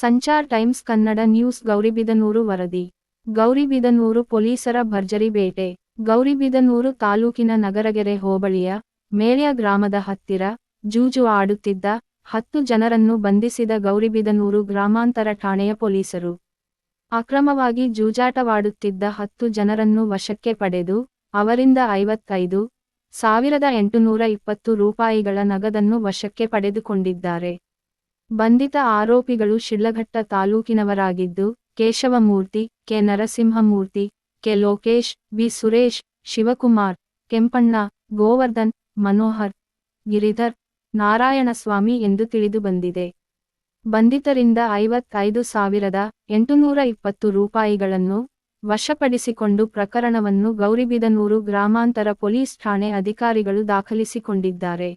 Sanchar times Kannada news Gauribidanur ವರದಿ. ಗೌರಿಬಿದನೂರು ಪೊಲೀಸರ ಭರ್ಜರಿ ಬೇಟೆ. ಗೌರಿಬಿದನೂರು ತಾಲೂಕಿನ ನಗರಗೆರೆ ಹೋಬಳಿಯ ಮೇಳ್ಯ ಗ್ರಾಮದ ಹತ್ತಿರ ಜೂಜು ಆಡುತ್ತಿದ್ದ ಹತ್ತು ಜನರನ್ನು ಬಂಧಿಸಿದ ಗೌರಿಬಿದನೂರು ಗ್ರಾಮಾಂತರ ಠಾಣೆಯ ಪೊಲೀಸರು. ಅಕ್ರಮವಾಗಿ ಜೂಜಾಟವಾಡುತ್ತಿದ್ದ ಹತ್ತು ಜನರನ್ನು ವಶಕ್ಕೆ ಪಡೆದು ಅವರಿಂದ ಐವತ್ತೈದು ಸಾವಿರದ ಎಂಟುನೂರ ಇಪ್ಪತ್ತು ರೂಪಾಯಿಗಳ ನಗದನ್ನು ವಶಕ್ಕೆ ಪಡೆದುಕೊಂಡಿದ್ದಾರೆ. ಬಂಧಿತ ಆರೋಪಿಗಳು Shidlaghatta ತಾಲೂಕಿನವರಾಗಿದ್ದು, Keshavamurthy, K. Narasimhamurthy, K. Lokesh B Suresh, Shivakumar, Kempanna, Govardhan, Manohar, Giridhar, Narayanaswamy ಎಂದು ತಿಳಿದುಬಂದಿದೆ ಬಂಧಿತರಿಂದ ಐವತ್ತೈದು ಸಾವಿರದ ಎಂಟುನೂರ ಇಪ್ಪತ್ತು ರೂಪಾಯಿಗಳನ್ನು ವಶಪಡಿಸಿಕೊಂಡು ಪ್ರಕರಣವನ್ನು ಗೌರಿಬಿದನೂರು ಗ್ರಾಮಾಂತರ ಪೊಲೀಸ್ ಠಾಣೆ ಅಧಿಕಾರಿಗಳು ದಾಖಲಿಸಿಕೊಂಡಿದ್ದಾರೆ.